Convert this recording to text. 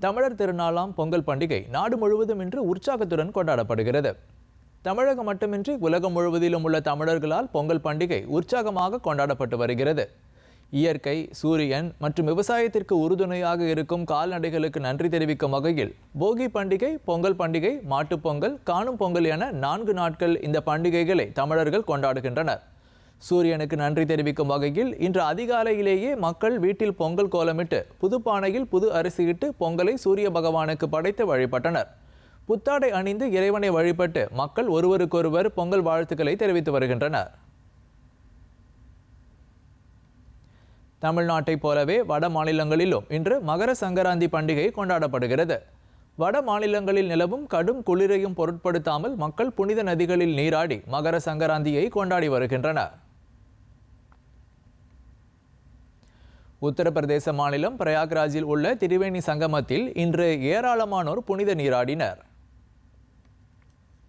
தமிழர் திருநாளாம் பொங்கல் பண்டிகை நாடு முழுவதும் இன்று உற்சாகத்துடன் கொண்டாடப்படுகிறது. தமிழகம் மட்டுமின்றி உலகம் முழுவதிலும் உள்ள தமிழர்களால் பொங்கல் பண்டிகை உற்சாகமாக கொண்டாடப்பட்டு வருகிறது. இயற்கை சூரியன் மற்றும் விவசாயத்திற்கு உறுதுணையாக இருக்கும் கால்நடைகளுக்கு நன்றி தெரிவிக்கும் வகையில் போகி பண்டிகை பொங்கல் பண்டிகை மாட்டுப் பொங்கல் காணும் பொங்கல் என நான்கு நாட்கள் இந்த பண்டிகைகளை தமிழர்கள் கொண்டாடுகின்றனர். சூரியனுக்கு நன்றி தெரிவிக்கும் வகையில் இன்று அதிகாலையிலேயே மக்கள் வீட்டில் பொங்கல் கோலமிட்டு புதுப்பானையில் புது அரிசியிட்டு பொங்கலை சூரிய பகவானுக்கு படைத்து வழிபட்டனர். புத்தாடை அணிந்து இறைவனை வழிபட்டு மக்கள் ஒருவருக்கொருவர் பொங்கல் வாழ்த்துக்களை தெரிவித்து வருகின்றனர். தமிழ்நாட்டைப் போலவே வட மாநிலங்களிலும் இன்று மகர சங்கராந்தி பண்டிகை கொண்டாடப்படுகிறது. வட மாநிலங்களில் நிலவும் கடும் குளிரையும் பொருட்படுத்தாமல் மக்கள் புனித நதிகளில் நீராடி மகர சங்கராந்தியை கொண்டாடி வருகின்றனர். உத்தரப்பிரதேச மாநிலம் பிரயாக்ராஜில் உள்ள திரிவேணி சங்கமத்தில் இன்று ஏராளமானோர் புனித நீராடினர்.